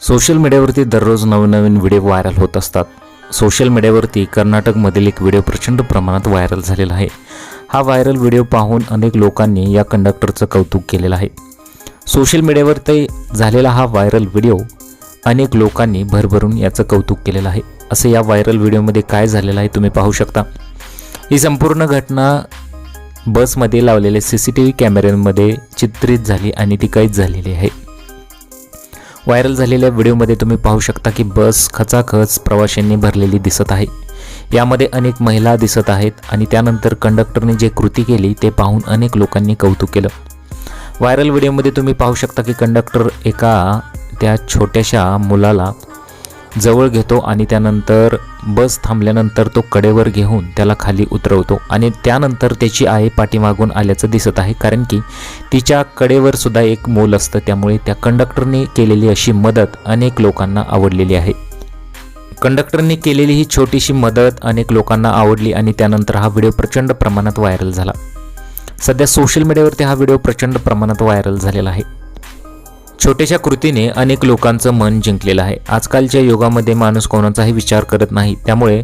Social मीडियावरती दररोज नवनवीन व्हिडिओ व्हायरल होत असतात. सोशल मीडियावरती कर्नाटकमधील एक व्हिडिओ प्रचंड प्रमाणात व्हायरल झालेला आहे. हा व्हायरल व्हिडिओ पाहून अनेक लोकांनी या कंडक्टरचं कौतुक केलेलं आहे. सोशल मीडियावरती झालेला हा व्हायरल व्हिडिओ अनेक लोकांनी भरभरून याचं कौतुक केलेलं आहे. असं या व्हायरल व्हिडिओमध्ये काय झालेलं आहे तुम्ही पाहू शकता. ही संपूर्ण घटना बसमध्ये लावलेले सी सी टी व्ही कॅमेऱ्यांमध्ये चित्रित झाली आणि ती कैद झालेली आहे. व्हायरल झालेल्या व्हिडिओमध्ये तुम्ही पाहू शकता की बस खचाखच प्रवाशांनी भरलेली दिसत आहे. यामध्ये अनेक महिला दिसत आहेत आणि त्यानंतर कंडक्टरने जे कृती केली ते पाहून अनेक लोकांनी कौतुक केलं. व्हायरल व्हिडिओमध्ये तुम्ही पाहू शकता की कंडक्टर एका त्या छोट्याशा मुलाला जवळ घेतो आणि त्यानंतर बस थांबल्यानंतर तो कडेवर घेऊन त्याला खाली उतरवतो. आणि त्यानंतर त्याची आई पाठीमागून आल्याचं दिसत आहे. कारण की तिच्या कडेवर सुद्धा एक मूल असतं. त्यामुळे त्या कंडक्टरने केलेली अशी मदत अनेक लोकांना आवडलेली आहे. कंडक्टरने केलेली ही छोटीशी मदत अनेक लोकांना आवडली आणि त्यानंतर हा व्हिडिओ प्रचंड प्रमाणात व्हायरल झाला. सध्या सोशल मीडियावरती हा व्हिडिओ प्रचंड प्रमाणात व्हायरल झालेला आहे. छोट्याशा कृतीने अनेक लोकांचं मन जिंकलेलं आहे. आजकालच्या युगामध्ये माणूस कोणाचाही विचार करत नाही. त्यामुळे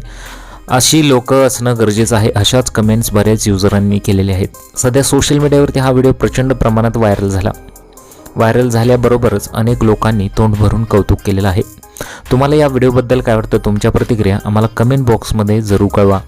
अशी लोक असणं गरजेचं आहे अशाच कमेंट्स बऱ्याच युजरांनी केलेले आहेत. सध्या सोशल मीडियावरती हा व्हिडिओ प्रचंड प्रमाणात व्हायरल झाला. व्हायरल झाल्याबरोबरच अनेक लोकांनी तोंड भरून कौतुक केलेलं आहे. तुम्हाला या व्हिडिओबद्दल काय वाटतं तुमच्या प्रतिक्रिया? आम्हाला कमेंट बॉक्समध्ये जरूर कळवा.